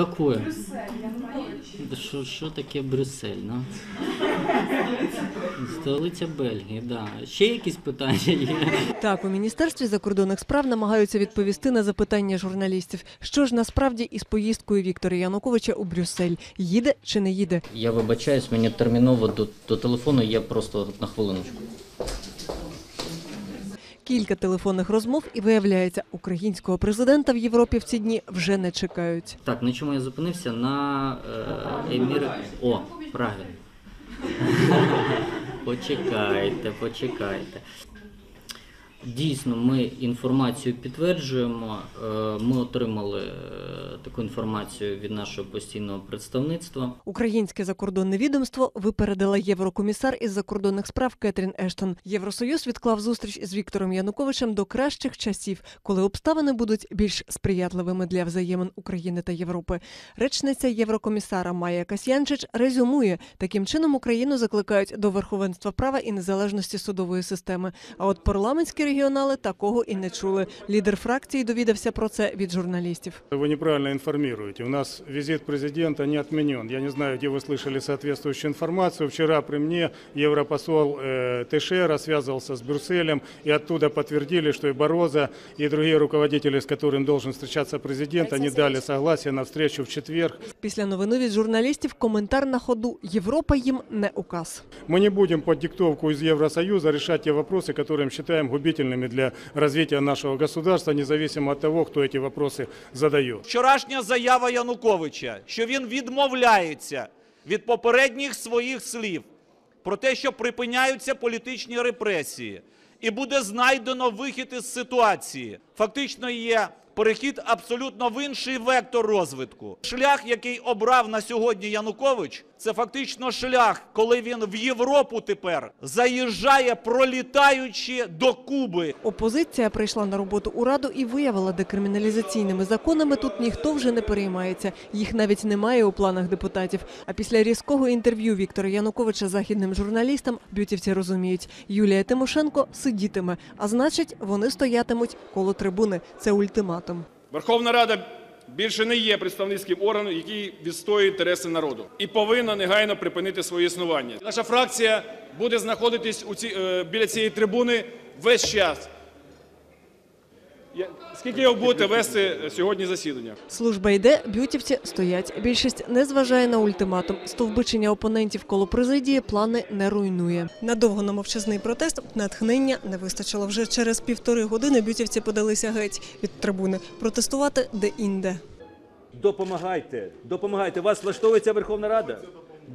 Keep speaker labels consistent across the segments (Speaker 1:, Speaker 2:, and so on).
Speaker 1: Какое? Да Що, що таке Брюссель? Ну? Столиця Бельгії, да. Ще якісь питання є?
Speaker 2: Так, у міністерстві закордонних справ намагаються відповісти на запитання журналістів, що ж насправді із поїздкою Віктора Януковича у Брюссель їде чи не їде.
Speaker 1: Я вибачаюсь, мені терміново до, до телефону, я просто на хвилиночку.
Speaker 2: Кілька телефонних розмов і виявляється, українського президента в Європі в ці дні вже не чекають.
Speaker 1: Так, на чому я зупинився? На е, емір... О, правильно. Почекайте, почекайте. Дійсно, ми інформацію підтверджуємо. Е, Ми отримали е, таку інформацію від нашого постійного представництва.
Speaker 2: Українське закордонне відомство випередила єврокомісар із закордонних справ Кетрін Ештон. Євросоюз відклав зустріч із Віктором Януковичем до кращих часів, коли обставини будуть більш сприятливими для взаємин України та Європи. Речниця єврокомісара Майя Касьянчич резюмує, таким чином Україну закликають до верховенства права і незалежності судової системи. А от парламентські регіонали такого і не чули. Лідер фракції довідався про це від журналістів.
Speaker 3: Вы неправильно информируете. У нас визит президента не отменен. Я не знаю, где вы слышали соответствующую информацию. Вчера при мне европосол э, Тешера связывался с Брюсселем, и оттуда подтвердили, что и Бороза, и другие руководители, с которым должен встречаться президент, они дали согласие на встречу в четверг.
Speaker 2: Після новини від журналістів коментар на ходу Європа їм не указ.
Speaker 3: Мы не будем под диктовку из Евросоюза решать те вопросы, которые мы считаем губительными для развития нашего государства, независимо от того, кто эти вопросы задает.
Speaker 4: Вчорашня заява Януковича, що він відмовляється від попередніх своїх слів про те, що припиняються політичні репресії, і буде знайдено вихід із ситуації. Фактично є перехід абсолютно в інший вектор розвитку. Шлях, який обрав на сьогодні Янукович, це фактично шлях, коли він в Європу тепер заїжджає, пролітаючи до Куби.
Speaker 2: Опозиція прийшла на роботу у раду і виявила, декриміналізаційними законами тут ніхто вже не переймається. Їх навіть немає у планах депутатів. А після різкого інтерв'ю Віктора Януковича західним журналістам бютівці розуміють, Юлія Тимошенко сидітиме, а значить, вони стоятимуть коло трибуни. Це ультиматум.
Speaker 5: Верховна Рада більше не є представницьким органом, який відстоює інтереси народу, і повинна негайно припинити своє існування. Наша фракція буде знаходитись у ці, е, біля цієї трибуни весь час. Скільки ви будете вести сьогодні засідання?
Speaker 2: Служба йде, бютівці стоять. Більшість не зважає на ультиматум. Стовбичення опонентів коло президії плани не руйнує. Надовго на мовчазний протест натхнення не вистачило. Вже через півтори години бютівці подалися геть від трибуни протестувати де-інде.
Speaker 6: Допомагайте, допомагайте. Вас влаштовується Верховна Рада?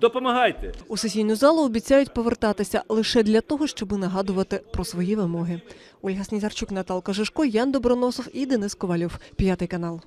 Speaker 6: Допомагайте.
Speaker 2: У сесійну залу обіцяють повертатися лише для того, щоб нагадувати про свої вимоги. Ольга Снізарчук, Наталка Жишко, Ян Доброносов і Денис Ковальов. П'ятий канал.